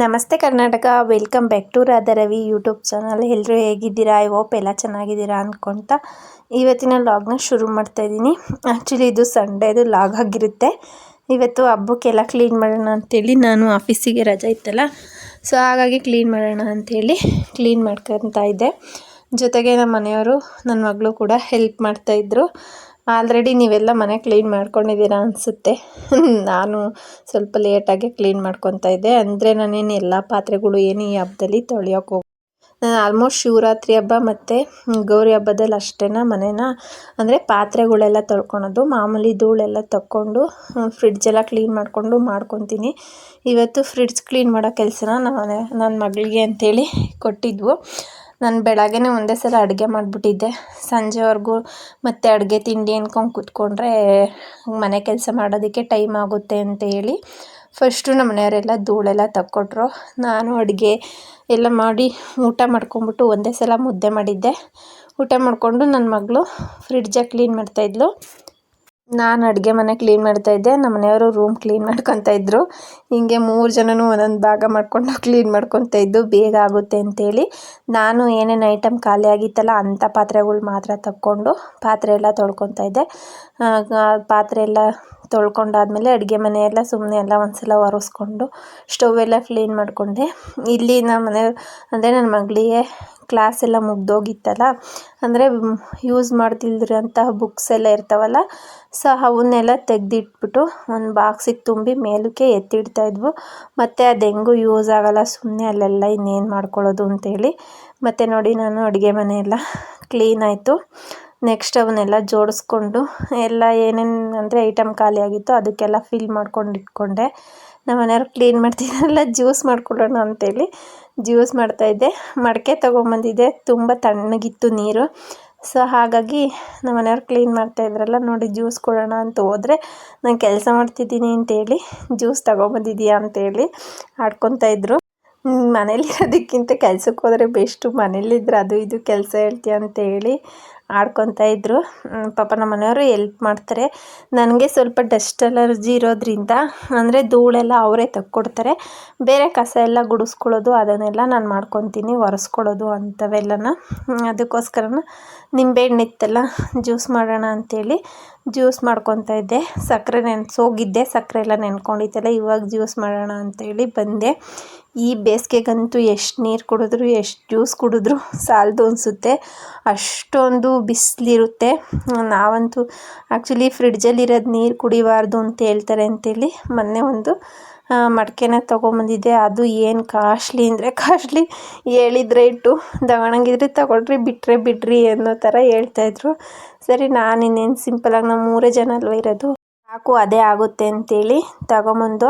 ನಮಸ್ತೆ Karnataka. Welcome back to Radha Ravi YouTube channel ಎಲ್ಲರೂ ಹೇಗಿದ್ದೀರಾ? ಐ ಹೋಪ್ ಎಲ್ಲ ಚೆನ್ನಾಗಿದ್ದೀರಾ ಅಂದ್ಕೊತ ಇವತ್ತಿನ ಲಾಗ್ನ ಶುರು ಮಾಡ್ತಾ ಇದ್ದೀನಿ. ಆ್ಯಕ್ಚುಲಿ ಇದು ಸಂಡೇದು ಲಾಗ್ ಆಗಿರುತ್ತೆ. ಇವತ್ತು ಹಬ್ಬಕ್ಕೆಲ್ಲ ಕ್ಲೀನ್ ಮಾಡೋಣ ಅಂಥೇಳಿ ನಾನು ಆಫೀಸಿಗೆ ರಜೆ ಇತ್ತಲ್ಲ ಸೊ ಹಾಗಾಗಿ ಕ್ಲೀನ್ ಮಾಡೋಣ ಅಂಥೇಳಿ ಕ್ಲೀನ್ ಮಾಡ್ಕೊತಾ ಇದ್ದೆ. ಜೊತೆಗೆ ನಮ್ಮ ಮನೆಯವರು, ನನ್ನ ಮಗಳು ಕೂಡ ಹೆಲ್ಪ್ ಮಾಡ್ತಾಯಿದ್ರು ಆಲ್ರೆಡಿ ನೀವೆಲ್ಲ ಮನೆ ಕ್ಲೀನ್ ಮಾಡ್ಕೊಂಡಿದ್ದೀರಾ ಅನಿಸುತ್ತೆ. ನಾನು ಸ್ವಲ್ಪ ಲೇಟಾಗಿ ಕ್ಲೀನ್ ಮಾಡ್ಕೊತಾ ಇದ್ದೆ. ಅಂದರೆ ನಾನೇನು ಎಲ್ಲ ಪಾತ್ರೆಗಳು ಏನು ಈ ಹಬ್ಬದಲ್ಲಿ ತೊಳೆಯೋಕೆ ಹೋಗಿ ನಾನು ಆಲ್ಮೋಸ್ಟ್ ಶಿವರಾತ್ರಿ ಹಬ್ಬ ಮತ್ತು ಗೌರಿ ಹಬ್ಬದಲ್ಲಿ ಅಷ್ಟೇ ಮನೇನ? ಅಂದರೆ ಪಾತ್ರೆಗಳೆಲ್ಲ ತೊಳ್ಕೊಳೋದು, ಮಾಮೂಲಿ ಧೂಳೆಲ್ಲ ತಕ್ಕೊಂಡು ಫ್ರಿಡ್ಜೆಲ್ಲ ಕ್ಲೀನ್ ಮಾಡಿಕೊಂಡು ಮಾಡ್ಕೊತೀನಿ. ಇವತ್ತು ಫ್ರಿಡ್ಜ್ ಕ್ಲೀನ್ ಮಾಡೋ ಕೆಲಸನ ನಾನು ನನ್ನ ಮಗಳಿಗೆ ಅಂಥೇಳಿ ಕೊಟ್ಟಿದ್ವು. ನಾನು ಬೆಳಗ್ಗೆನೇ ಒಂದೇ ಸಲ ಅಡುಗೆ ಮಾಡಿಬಿಟ್ಟಿದ್ದೆ. ಸಂಜೆವರೆಗೂ ಮತ್ತೆ ಅಡುಗೆ, ತಿಂಡಿ ಅನ್ಕೊಂಡು ಕೂತ್ಕೊಂಡ್ರೆ ಮನೆ ಕೆಲಸ ಮಾಡೋದಕ್ಕೆ ಟೈಮ್ ಆಗುತ್ತೆ ಅಂತ ಹೇಳಿ ಫಸ್ಟು ನಮ್ಮ ಮನೆಯವರೆಲ್ಲ ಧೂಳೆಲ್ಲ ತಕ್ಕೊಟ್ರು. ನಾನು ಅಡುಗೆ ಎಲ್ಲ ಮಾಡಿ ಊಟ ಮಾಡ್ಕೊಂಬಿಟ್ಟು ಒಂದೇ ಸಲ ಮುದ್ದೆ ಮಾಡಿದ್ದೆ. ಊಟ ಮಾಡಿಕೊಂಡು ನನ್ನ ಮಗಳು ಫ್ರಿಡ್ಜಾಗ ಕ್ಲೀನ್ ಮಾಡ್ತಾಯಿದ್ಲು ನಾನು ಅಡುಗೆ ಮನೆ ಕ್ಲೀನ್ ಮಾಡ್ತಾ ಇದ್ದೆ. ನಮ್ಮ ಮನೆಯವರು ರೂಮ್ ಕ್ಲೀನ್ ಮಾಡ್ಕೊತಾ ಇದ್ದರು ಹಿಂಗೆ ಮೂರು ಜನನೂ ಒಂದೊಂದು ಭಾಗ ಮಾಡಿಕೊಂಡು ಕ್ಲೀನ್ ಮಾಡ್ಕೊತಾ ಇದ್ದು, ಬೇಗ ಆಗುತ್ತೆ ಅಂತೇಳಿ ನಾನು ಏನೇನು ಐಟಮ್ ಖಾಲಿ ಆಗಿತ್ತಲ್ಲ ಅಂಥ ಪಾತ್ರೆಗಳು ಮಾತ್ರ ತಕ್ಕೊಂಡು ಪಾತ್ರೆ ಎಲ್ಲ ತೊಳ್ಕೊತಾ ಇದ್ದೆ. ಪಾತ್ರೆ ಎಲ್ಲ ತೊಳ್ಕೊಂಡಾದ್ಮೇಲೆ ಅಡುಗೆ ಮನೆಯೆಲ್ಲ ಸುಮ್ಮನೆ ಎಲ್ಲ ಒಂದ್ಸಲ ಒರೆಸ್ಕೊಂಡು ಸ್ಟವ್ ಎಲ್ಲ ಕ್ಲೀನ್ ಮಾಡಿಕೊಂಡೆ. ಇಲ್ಲಿ ನಮ್ಮ ಮನೆ, ಅಂದರೆ ನನ್ನ ಮಗಳಿಗೆ ಕ್ಲಾಸ್ ಎಲ್ಲ ಮುಗ್ದೋಗಿತ್ತಲ್ಲ, ಅಂದರೆ ಯೂಸ್ ಮಾಡ್ತಿಲ್ದಿರೋಂತಹ ಬುಕ್ಸ್ ಎಲ್ಲ ಇರ್ತಾವಲ್ಲ ಸೊ ಅವನ್ನೆಲ್ಲ ತೆಗೆದಿಟ್ಬಿಟ್ಟು ಒಂದು ಬಾಕ್ಸಿಗೆ ತುಂಬಿ ಮೇಲಕ್ಕೆ ಎತ್ತಿಡ್ತಾಯಿದ್ವು ಮತ್ತು ಅದು ಹೆಂಗೂ ಯೂಸ್ ಆಗೋಲ್ಲ ಸುಮ್ಮನೆ ಅಲ್ಲೆಲ್ಲ ಇನ್ನೇನು ಮಾಡ್ಕೊಳ್ಳೋದು ಅಂತೇಳಿ. ಮತ್ತು ನೋಡಿ ನಾನು ಅಡುಗೆ ಮನೆ ಎಲ್ಲ ಕ್ಲೀನ್ ಆಯಿತು. ನೆಕ್ಸ್ಟ್ ಅವನ್ನೆಲ್ಲ ಜೋಡಿಸ್ಕೊಂಡು ಎಲ್ಲ ಏನೇನು ಅಂದರೆ ಐಟಮ್ ಖಾಲಿ ಆಗಿತ್ತು ಅದಕ್ಕೆಲ್ಲ ಫಿಲ್ ಮಾಡ್ಕೊಂಡು ಇಟ್ಕೊಂಡೆ. ನಮ್ಮ ಮನೆಯವ್ರು ಕ್ಲೀನ್ ಮಾಡ್ತಿದ್ದಾರಲ್ಲ ಜ್ಯೂಸ್ ಮಾಡ್ಕೊಳ್ಳೋಣ ಅಂತೇಳಿ ಜ್ಯೂಸ್ ಮಾಡ್ತಾಯಿದ್ದೆ ಮಡಕೆ ತೊಗೊಂಬಂದಿದ್ದೆ. ತುಂಬ ತಣ್ಣಗಿತ್ತು ನೀರು. ಸೊ ಹಾಗಾಗಿ ನಮ್ಮ ಮನೆಯವ್ರು ಕ್ಲೀನ್ ಮಾಡ್ತಾಯಿದ್ರಲ್ಲ ನೋಡಿ ಜ್ಯೂಸ್ ಕೊಡೋಣ ಅಂತ ಹೋದರೆ ನಾನು ಕೆಲಸ ಮಾಡ್ತಿದ್ದೀನಿ ಅಂತೇಳಿ ಜ್ಯೂಸ್ ತೊಗೊಬಂದಿದ್ದೀಯಾ ಅಂತೇಳಿ ಆಡ್ಕೊತಾಯಿದ್ರು ಮನೇಲಿರೋದಕ್ಕಿಂತ ಕೆಲಸಕ್ಕೆ ಹೋದರೆ ಬೆಸ್ಟು ಮನೇಲಿದ್ರೆ ಅದು ಇದು ಕೆಲಸ ಹೇಳ್ತೀಯ ಅಂತೇಳಿ ಆಡ್ಕೊತಾ ಇದ್ದರು ಪಾಪ ನಮ್ಮ ಮನೆಯವರು ಎಲ್ಪ್ ಮಾಡ್ತಾರೆ. ನನಗೆ ಸ್ವಲ್ಪ ಡಸ್ಟ್ ಅಲರ್ಜಿ ಇರೋದ್ರಿಂದ, ಅಂದರೆ ಧೂಳೆಲ್ಲ ಅವರೇ ತಕ್ಕೊಡ್ತಾರೆ. ಬೇರೆ ಕಸ ಎಲ್ಲ ಗುಡಿಸ್ಕೊಳ್ಳೋದು, ಅದನ್ನೆಲ್ಲ ನಾನು ಮಾಡ್ಕೊತೀನಿ, ಒರೆಸ್ಕೊಳ್ಳೋದು ಅಂಥವೆಲ್ಲನ ಅದಕ್ಕೋಸ್ಕರನ ನಿಂಬೆಹಣ್ಣು ಇತ್ತಲ್ಲ ಜ್ಯೂಸ್ ಮಾಡೋಣ ಅಂಥೇಳಿ ಜ್ಯೂಸ್ ಮಾಡ್ಕೊತಾ ಇದ್ದೆ. ಸಕ್ಕರೆ ನೆನೆಸೋಗಿದ್ದೆ ಸಕ್ಕರೆ ಎಲ್ಲ ನೆನ್ಕೊಂಡಿತ್ತಲ್ಲ ಇವಾಗ ಜ್ಯೂಸ್ ಮಾಡೋಣ ಅಂಥೇಳಿ ಬಂದೆ. ಈ ಬೇಸಿಗೆಗಂತೂ ಎಷ್ಟು ನೀರು ಕುಡಿದ್ರು, ಎಷ್ಟು ಜ್ಯೂಸ್ ಕುಡಿದ್ರು ಸಾಲದು ಅನಿಸುತ್ತೆ. ಅಷ್ಟೊಂದು ಬಿಸಿಲಿರುತ್ತೆ. ನಾವಂತೂ ಆ್ಯಕ್ಚುಲಿ ಫ್ರಿಡ್ಜಲ್ಲಿರೋದು ನೀರು ಕುಡಿಬಾರ್ದು ಅಂತ ಹೇಳ್ತಾರೆ ಅಂತೇಳಿ ಮೊನ್ನೆ ಒಂದು ಮಡಿಕೆನ ತೊಗೊಂಬಂದಿದ್ದೆ. ಅದು ಏನು ಕಾಸ್ಟ್ಲಿ ಅಂದರೆ ಕಾಸ್ಟ್ಲಿ ಹೇಳಿದ್ರೆ ಇಟ್ಟು ತಗೊಳಂಗಿದ್ರೆ ತಗೊಳ್ರಿ ಬಿಟ್ಟರೆ ಬಿಡ್ರಿ ಅನ್ನೋ ಥರ ಹೇಳ್ತಾಯಿದ್ರು ಸರಿ, ನಾನು ಇನ್ನೇನು ಸಿಂಪಲಾಗಿ ನಾವು ಮೂರೇ ಜನ ಅಲ್ವ ಇರೋದು? ಸಾಕು, ಅದೇ ಆಗುತ್ತೆ ಅಂತೇಳಿ ತಗೊಂಬಂದು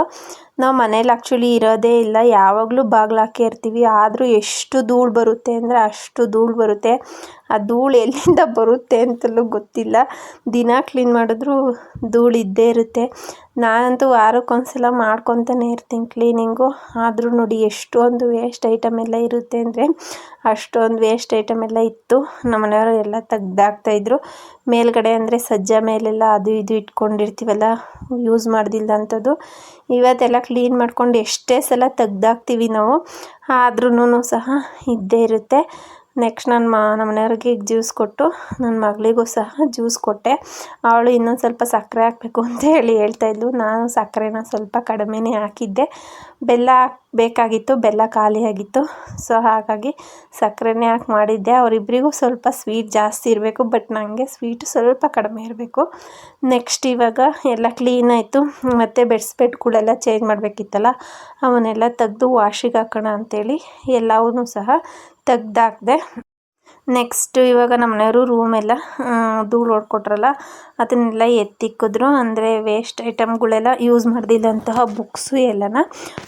ನಾವು ಮನೇಲಿ ಆ್ಯಕ್ಚುಲಿ ಇರೋದೇ ಇಲ್ಲ. ಯಾವಾಗಲೂ ಬಾಗ್ಲು ಹಾಕೇ ಇರ್ತೀವಿ. ಆದರೂ ಎಷ್ಟು ಧೂಳು ಬರುತ್ತೆ ಅಂದರೆ ಅಷ್ಟು ಧೂಳು ಬರುತ್ತೆ. ಆ ಧೂಳು ಎಲ್ಲಿಂದ ಬರುತ್ತೆ ಅಂತಲೂ ಗೊತ್ತಿಲ್ಲ. ದಿನ ಕ್ಲೀನ್ ಮಾಡಿದ್ರೂ ಧೂಳು ಇದ್ದೇ ಇರುತ್ತೆ. ನಾನಂತೂ ವಾರಕ್ಕೊಂದ್ಸಲ ಮಾಡ್ಕೊತಾನೆ ಇರ್ತೀನಿ ಕ್ಲೀನಿಂಗು ಆದರೂ ನೋಡಿ ಎಷ್ಟೊಂದು ವೇಸ್ಟ್ ಐಟಮ್ ಎಲ್ಲ ಇರುತ್ತೆ ಅಂದರೆ ಅಷ್ಟೊಂದು ವೇಸ್ಟ್ ಐಟಮ್ ಎಲ್ಲ ಇತ್ತು. ನಮ್ಮ ಮನೆಯವರು ಎಲ್ಲ ತೆಗ್ದಾಕ್ತಾಯಿದ್ರು ಮೇಲ್ಗಡೆ ಅಂದರೆ ಸಜ್ಜ ಮೇಲೆಲ್ಲ ಅದು ಇದು ಇಟ್ಕೊಂಡಿರ್ತೀವಲ್ಲ ಯೂಸ್ ಮಾಡ್ದಿಲ್ದಂಥದ್ದು ಇವತ್ತೆಲ್ಲ ಕ್ಲೀನ್ ಮಾಡ್ಕೊಂಡು ಎಷ್ಟೇ ಸಲ ತೆಗ್ದಾಕ್ತೀವಿ ನಾವು ಆದ್ರೂ ಸಹ ಇದ್ದೇ ಇರುತ್ತೆ. ನೆಕ್ಸ್ಟ್ ನನ್ನ ಮಾ ನಮ್ಮ ಮನೆಯವ್ರಿಗೆ ಜ್ಯೂಸ್ ಕೊಟ್ಟು ನನ್ನ ಮಗಳಿಗೂ ಸಹ ಜ್ಯೂಸ್ ಕೊಟ್ಟೆ. ಅವಳು ಇನ್ನೊಂದು ಸ್ವಲ್ಪ ಸಕ್ಕರೆ ಹಾಕಬೇಕು ಅಂತ ಹೇಳಿ ಹೇಳ್ತಾಯಿದ್ಲು ನಾನು ಸಕ್ಕರೆನ ಸ್ವಲ್ಪ ಕಡಿಮೆನೇ ಹಾಕಿದ್ದೆ. ಬೆಲ್ಲ ಬೇಕಾಗಿತ್ತು, ಬೆಲ್ಲ ಖಾಲಿಯಾಗಿತ್ತು ಸೊ ಹಾಗಾಗಿ ಸಕ್ಕರೆನೇ ಹಾಕಿ ಮಾಡಿದ್ದೆ. ಅವರಿಬ್ಬರಿಗೂ ಸ್ವಲ್ಪ ಸ್ವೀಟ್ ಜಾಸ್ತಿ ಇರಬೇಕು ಬಟ್ ನನಗೆ ಸ್ವೀಟು ಸ್ವಲ್ಪ ಕಡಿಮೆ ಇರಬೇಕು. ನೆಕ್ಸ್ಟ್ ಇವಾಗ ಎಲ್ಲ ಕ್ಲೀನ್ ಆಯಿತು. ಮತ್ತು ಬೆಡ್ಸ್ಬೆಡ್ಗಳೆಲ್ಲ ಚೇಂಜ್ ಮಾಡಬೇಕಿತ್ತಲ್ಲ, ಅವನ್ನೆಲ್ಲ ತೆಗೆದು ವಾಶಿಗೆ ಹಾಕೋಣ ಅಂಥೇಳಿ ಎಲ್ಲವೂ ಸಹ ತೆಗ್ದಾಕ್ದೆ. ನೆಕ್ಸ್ಟು ಇವಾಗ ನಮ್ಮ ಮನೆಯವರು ರೂಮೆಲ್ಲ ಧೂಳು ಹೊಡ್ಕೊಟ್ರಲ್ಲ ಅದನ್ನೆಲ್ಲ ಎತ್ತಿಕ್ಕಿದ್ರು. ಅಂದರೆ ವೇಸ್ಟ್ ಐಟಮ್ಗಳೆಲ್ಲ ಯೂಸ್ ಮಾಡ್ದಿದ್ದಂತಹ ಬುಕ್ಸು ಎಲ್ಲನ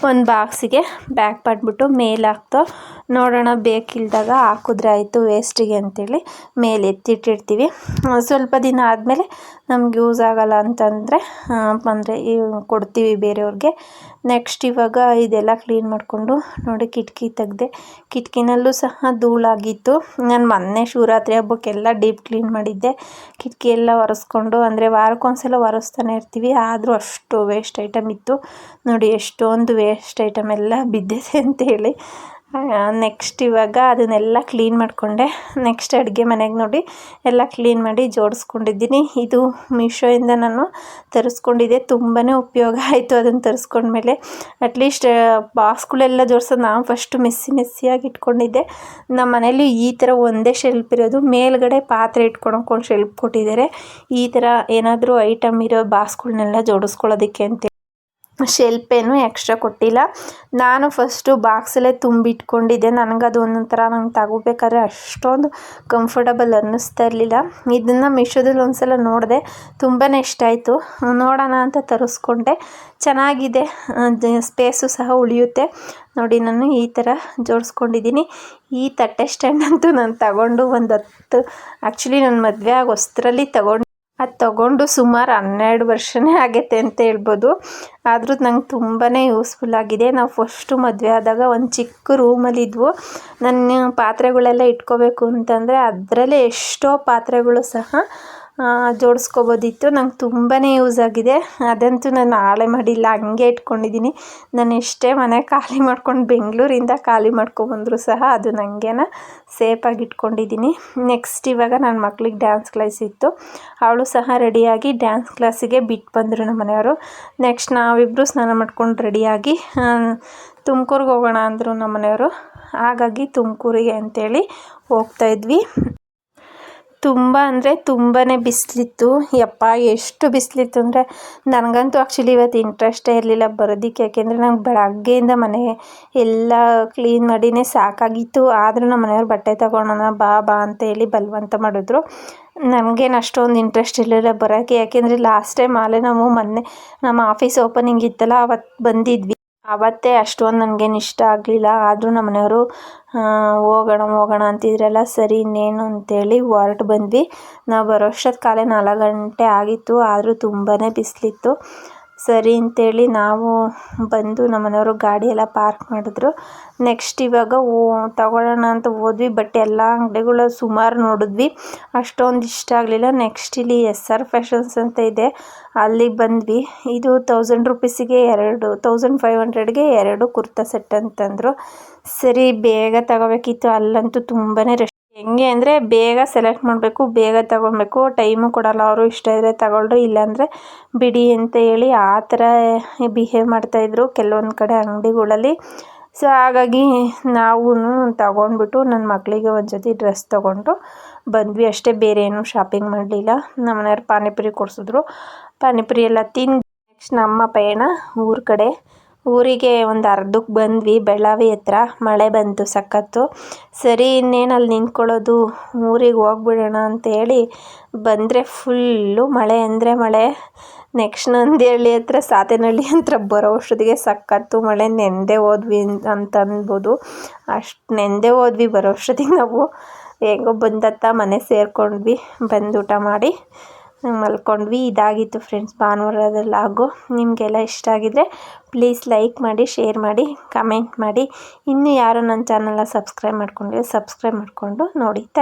ಒಂದು ಬಾಕ್ಸಿಗೆ ಬ್ಯಾಗ್ ಮಾಡಿಬಿಟ್ಟು ಮೇಲೆ ಹಾಕ್ತೋ ನೋಡೋಣ ಬೇಕಿಲ್ದಾಗ ಹಾಕಿದ್ರೆ ಆಯಿತು ವೇಸ್ಟಿಗೆ ಅಂತೇಳಿ ಮೇಲೆ ಎತ್ತಿಟ್ಟಿರ್ತೀವಿ. ಸ್ವಲ್ಪ ದಿನ ಆದಮೇಲೆ ನಮ್ಗೆ ಯೂಸ್ ಆಗೋಲ್ಲ ಅಂತಂದರೆ ಅಂದರೆ ಕೊಡ್ತೀವಿ ಬೇರೆಯವ್ರಿಗೆ. ನೆಕ್ಸ್ಟ್ ಇವಾಗ ಇದೆಲ್ಲ ಕ್ಲೀನ್ ಮಾಡಿಕೊಂಡು ನೋಡಿ ಕಿಟಕಿ ತೆಗೆದೆ, ಕಿಟಕಿನಲ್ಲೂ ಸಹ ಧೂಳಾಗಿತ್ತು. ಮೊನ್ನೆ ಶಿವರಾತ್ರಿ ಹಬ್ಬಕ್ಕೆಲ್ಲ ಡೀಪ್ ಕ್ಲೀನ್ ಮಾಡಿದ್ದೆ. ಕಿಟಕಿ ಎಲ್ಲ ಒರೆಸ್ಕೊಂಡು, ಅಂದರೆ ವಾರಕ್ಕೊಂದ್ಸಲ ಒರೆಸ್ತಾನೆ ಇರ್ತೀವಿ. ಆದರೂ ಅಷ್ಟು ವೇಸ್ಟ್ ಐಟಮ್ ಇತ್ತು. ನೋಡಿ, ಎಷ್ಟೊಂದು ವೇಸ್ಟ್ ಐಟಮ್ ಎಲ್ಲ ಬಿದ್ದಿದೆ ಅಂತೇಳಿ ನೆಕ್ಸ್ಟ್ ಇವಾಗ ಅದನ್ನೆಲ್ಲ ಕ್ಲೀನ್ ಮಾಡಿಕೊಂಡೆ. ನೆಕ್ಸ್ಟ್ ಅಡುಗೆ ಮನೆಗೆ ನೋಡಿ, ಎಲ್ಲ ಕ್ಲೀನ್ ಮಾಡಿ ಜೋಡಿಸ್ಕೊಂಡಿದ್ದೀನಿ. ಇದು ಮೀಶೋಯಿಂದ ನಾನು ತರಿಸ್ಕೊಂಡಿದ್ದೆ. ತುಂಬಾ ಉಪಯೋಗ ಆಯಿತು ಅದನ್ನು ತರಿಸ್ಕೊಂಡ್ಮೇಲೆ. ಅಟ್ಲೀಸ್ಟ್ ಬಾಕ್ಸ್ಗಳೆಲ್ಲ ಜೋಡ್ಸೋದು ನಾನು ಫಸ್ಟು ಮೆಸ್ಸಿ ಮೆಸ್ಸಿಯಾಗಿ ಇಟ್ಕೊಂಡಿದ್ದೆ. ನಮ್ಮ ಮನೇಲಿ ಈ ಥರ ಒಂದೇ ಶೆಲ್ಪ್ ಇರೋದು. ಮೇಲ್ಗಡೆ ಪಾತ್ರೆ ಇಟ್ಕೊಳಕ್ಕೆ ಶೆಲ್ಪ್ ಕೊಟ್ಟಿದ್ದಾರೆ. ಈ ಥರ ಏನಾದರೂ ಐಟಮ್ ಇರೋ ಬಾಕ್ಸ್ಗಳ್ನೆಲ್ಲ ಜೋಡಿಸ್ಕೊಳ್ಳೋದಕ್ಕೆ ಅಂತ ಶೆಲ್ಪೇನು ಎಕ್ಸ್ಟ್ರಾ ಕೊಟ್ಟಿಲ್ಲ. ನಾನು ಫಸ್ಟು ಬಾಕ್ಸಲ್ಲೇ ತುಂಬಿಟ್ಕೊಂಡಿದ್ದೆ. ನನಗದು ಥರ ನಂಗೆ ತಗೋಬೇಕಾದ್ರೆ ಅಷ್ಟೊಂದು ಕಂಫರ್ಟಬಲ್ ಅನ್ನಿಸ್ತಾ ಇರಲಿಲ್ಲ. ಇದನ್ನು ಮಿಶೋದಲ್ಲಿ ಒಂದು ಸಲ ನೋಡಿದೆ. ತುಂಬಾ ಇಷ್ಟ ಆಯಿತು. ನೋಡೋಣ ಅಂತ ತರಿಸ್ಕೊಂಡೆ. ಚೆನ್ನಾಗಿದೆ. ಸ್ಪೇಸು ಸಹ ಉಳಿಯುತ್ತೆ. ನೋಡಿ, ನಾನು ಈ ಥರ ಜೋಡಿಸ್ಕೊಂಡಿದ್ದೀನಿ. ಈ ತಟ್ಟೆ ಸ್ಟ್ಯಾಂಡ್ ಅಂತೂ ನಾನು ತಗೊಂಡು ಒಂದು ಹತ್ತು ಆ್ಯಕ್ಚುಲಿ ನನ್ನ ಮದುವೆ ಆಗಿ ಹೊಸ್ತ್ರಲ್ಲಿ ತಗೊಂಡು ಅದು ತಗೊಂಡು ಸುಮಾರು ಹನ್ನೆರಡು ವರ್ಷನೇ ಆಗೈತೆ ಅಂತ ಹೇಳ್ಬೋದು. ಆದರೂ ನಂಗೆ ತುಂಬಾ ಯೂಸ್ಫುಲ್ ಆಗಿದೆ. ನಾವು ಫಸ್ಟು ಮದುವೆ ಆದಾಗ ಒಂದು ಚಿಕ್ಕ ರೂಮಲ್ಲಿದ್ವು. ನನ್ನ ಪಾತ್ರೆಗಳೆಲ್ಲ ಇಟ್ಕೋಬೇಕು ಅಂತಂದರೆ ಅದರಲ್ಲೇ ಎಷ್ಟೋ ಪಾತ್ರೆಗಳು ಸಹ ಜೋಡಿಸ್ಕೋಬೋದಿತ್ತು. ನಂಗೆ ತುಂಬಾ ಯೂಸ್ ಆಗಿದೆ. ಅದಂತೂ ನಾನು ಹಾಳೆ ಮಾಡಿಲ್ಲ, ಹಂಗೆ ಇಟ್ಕೊಂಡಿದ್ದೀನಿ ನಾನು ಎಷ್ಟೇ ಮನೆ ಖಾಲಿ ಮಾಡ್ಕೊಂಡು ಬೆಂಗಳೂರಿಂದ ಖಾಲಿ ಮಾಡ್ಕೊಬಂದರೂ ಸಹ ಅದು ನನಗೇನ ಸೇಫಾಗಿ ಇಟ್ಕೊಂಡಿದ್ದೀನಿ ನೆಕ್ಸ್ಟ್ ಇವಾಗ ನನ್ನ ಮಕ್ಳಿಗೆ ಡ್ಯಾನ್ಸ್ ಕ್ಲಾಸ್ ಇತ್ತು. ಅವಳು ಸಹ ರೆಡಿಯಾಗಿ ಡ್ಯಾನ್ಸ್ ಕ್ಲಾಸಿಗೆ ಬಿಟ್ಟು ಬಂದರು ನಮ್ಮ ಮನೆಯವರು. ನೆಕ್ಸ್ಟ್ ನಾವಿಬ್ಬರು ಸ್ನಾನ ಮಾಡ್ಕೊಂಡು ರೆಡಿಯಾಗಿ ತುಮಕೂರಿಗೆ ಹೋಗೋಣ ಅಂದರು ನಮ್ಮ ಮನೆಯವರು. ಹಾಗಾಗಿ ತುಮಕೂರಿಗೆ ಅಂತೇಳಿ ಹೋಗ್ತಾಯಿದ್ವಿ ತುಂಬ ಅಂದರೆ ತುಂಬಾ ಬಿಸಿಲಿತ್ತು. ಯಪ್ಪ, ಎಷ್ಟು ಬಿಸಿಲಿತ್ತು ಅಂದರೆ ನನಗಂತೂ ಆ್ಯಕ್ಚುಲಿ ಇವತ್ತು ಇಂಟ್ರೆಸ್ಟೇ ಇರಲಿಲ್ಲ ಬರೋದಕ್ಕೆ. ಯಾಕೆಂದರೆ ನಂಗೆ ಬೆಳಗ್ಗೆಯಿಂದ ಮನೆ ಎಲ್ಲ ಕ್ಲೀನ್ ಮಾಡಿನೇ ಸಾಕಾಗಿತ್ತು. ಆದರೂ ನಮ್ಮ ಮನೆಯವ್ರು ಬಟ್ಟೆ ತಗೊಳೋಣ ಬಾ ಬಾ ಅಂತ ಹೇಳಿ ಬಲವಂತ ಮಾಡಿದ್ರು. ನನಗೇನು ಅಷ್ಟೊಂದು ಇಂಟ್ರೆಸ್ಟ್ ಇರಲಿಲ್ಲ ಬರೋಕ್ಕೆ ಯಾಕೆಂದರೆ ಲಾಸ್ಟ್ ಟೈಮ್ ಆಲೇ ನಾವು ಮೊನ್ನೆ ನಮ್ಮ ಆಫೀಸ್ ಓಪನಿಂಗ್ ಇತ್ತಲ್ಲ ಅವತ್ತು ಬಂದಿದ್ವಿ. ಅವತ್ತೇ ಅಷ್ಟೊಂದು ನನಗೇನು ಇಷ್ಟ ಆಗಲಿಲ್ಲ. ಆದರೂ ನಮ್ಮ ಮನೆಯವರು ಹೋಗೋಣ ಹೋಗೋಣ ಅಂತಿದ್ರಲ್ಲ ಸರಿ, ಇನ್ನೇನು ಅಂತೇಳಿ ಹೊರಟು ಬಂದ್ವಿ. ನಾವು ಬರೋ ಕಾಲೇ ನಾಲ್ಕು ಗಂಟೆ ಆಗಿತ್ತು. ಆದರೂ ತುಂಬಾ ಬಿಸಿಲಿತ್ತು. ಸರಿ ಅಂತೇಳಿ ನಾವು ಬಂದು ನಮ್ಮ ಮನೆಯವರು ಗಾಡಿ ಎಲ್ಲ ಪಾರ್ಕ್ ಮಾಡಿದ್ರು. ನೆಕ್ಸ್ಟ್ ಇವಾಗ ಓ, ತಗೊಳ್ಳೋಣ ಅಂತ ಹೋದ್ವಿ ಬಟ್ ಎಲ್ಲ ಅಂಗಡಿಗಳು ಸುಮಾರು ನೋಡಿದ್ವಿ. ಅಷ್ಟೊಂದು ಇಷ್ಟ ಆಗಲಿಲ್ಲ. ನೆಕ್ಸ್ಟ್ ಇಲ್ಲಿ ಎಸ್ ಆರ್ ಫ್ಯಾಷನ್ಸ್ ಅಂತ ಇದೆ. ಅಲ್ಲಿಗೆ ಬಂದ್ವಿ. ಇದು ತೌಸಂಡ್ ರುಪೀಸಿಗೆ ಎರಡು ತೌಸಂಡ್ ಫೈವ್ ಹಂಡ್ರೆಡ್ಗೆ ಎರಡು ಕುರ್ತಾ ಸೆಟ್ ಅಂತಂದರು. ಸರಿ, ಬೇಗ ತಗೋಬೇಕಿತ್ತು. ಅಲ್ಲಂತೂ ತುಂಬಾ ರಶ್ ಹೆಂಗೆ ಅಂದರೆ ಬೇಗ ಸೆಲೆಕ್ಟ್ ಮಾಡಬೇಕು, ಬೇಗ ತಗೊಳ್ಬೇಕು, ಟೈಮು ಕೊಡಲ್ಲ, ಅವರು ಇಷ್ಟ ಇದ್ದರೆ ತಗೊಳ್ರಿ, ಇಲ್ಲಾಂದರೆ ಬಿಡಿ ಅಂತ ಹೇಳಿ ಆ ಥರ ಬಿಹೇವ್ ಮಾಡ್ತಾಯಿದ್ರು ಕೆಲವೊಂದು ಕಡೆ ಅಂಗಡಿಗಳಲ್ಲಿ. ಸೊ, ಹಾಗಾಗಿ ನಾವು ತಗೊಂಡ್ಬಿಟ್ಟು ನನ್ನ ಮಕ್ಕಳಿಗೆ ಒಂದು ಜೊತೆ ಡ್ರೆಸ್ ತೊಗೊಂಡು ಬಂದ್ವಿ. ಅಷ್ಟೇ ಬೇರೆ ಏನೂ ಶಾಪಿಂಗ್ ಮಾಡಲಿಲ್ಲ. ನಮ್ಮ ಮನೆಯವ್ರು ಪಾನಿಪುರಿ ಕೊಡಿಸಿದ್ರು. ಪಾನಿಪುರಿ ಎಲ್ಲ ತಿಂದು, ನೆಕ್ಸ್ಟ್ ನಮ್ಮ ಪಯಣ ಊರ ಕಡೆ. ಊರಿಗೆ ಒಂದು ಅರ್ಧಕ್ಕೆ ಬಂದ್ವಿ. ಬೆಳ್ಳಾವಿ ಹತ್ರ ಮಳೆ ಬಂತು ಸಖತ್ತು. ಸರಿ ಇನ್ನೇನು ಅಲ್ಲಿ ನಿಂತ್ಕೊಳ್ಳೋದು? ಊರಿಗೆ ಹೋಗ್ಬಿಡೋಣ ಅಂತ ಹೇಳಿ ಬಂದರೆ ಫುಲ್ಲು ಮಳೆ ಅಂದರೆ ಮಳೆ. ನೆಕ್ಸ್ಟ್ ನಂದಿಹಳ್ಳಿ ಹತ್ರ, ಸಾತೇನಹಳ್ಳಿ ಹತ್ರ ಬರೋ ಅಷ್ಟೊತ್ತಿಗೆ ಸಖತ್ತು ಮಳೆ. ನೆಂದೇ ಹೋದ್ವಿ ಅಂತ ಅನ್ಬೋದು ಅಷ್ಟು ನೆಂದೇ ಹೋದ್ವಿ ಬರೋ ಅಷ್ಟೊತ್ತಿಗೆ ನಾವು. ಹೇಗೋ ಬಂದತ್ತ ಮನೆ ಸೇರ್ಕೊಂಡ್ವಿ. ಬಂದು ಊಟ ಮಾಡಿ. ಮಲ್ಕೊಂಡ್ವಿ. ಇದಾಗಿತ್ತು ಫ್ರೆಂಡ್ಸ್ ಭಾನುವಾರದ ಲಾಗು ನಿಮಗೆಲ್ಲ ಇಷ್ಟ ಆಗಿದ್ರೆ ಪ್ಲೀಸ್ ಲೈಕ್ ಮಾಡಿ ಶೇರ್ ಮಾಡಿ ಕಮೆಂಟ್ ಮಾಡಿ. ಇನ್ನೂ ಯಾರು ನನ್ನ ಚಾನಲ್ನ ಸಬ್ಸ್ಕ್ರೈಬ್ ಮಾಡ್ಕೊಂಡಿಲ್ಲ ಸಬ್ಸ್ಕ್ರೈಬ್ ಮಾಡಿಕೊಂಡು ನೋಡಿ.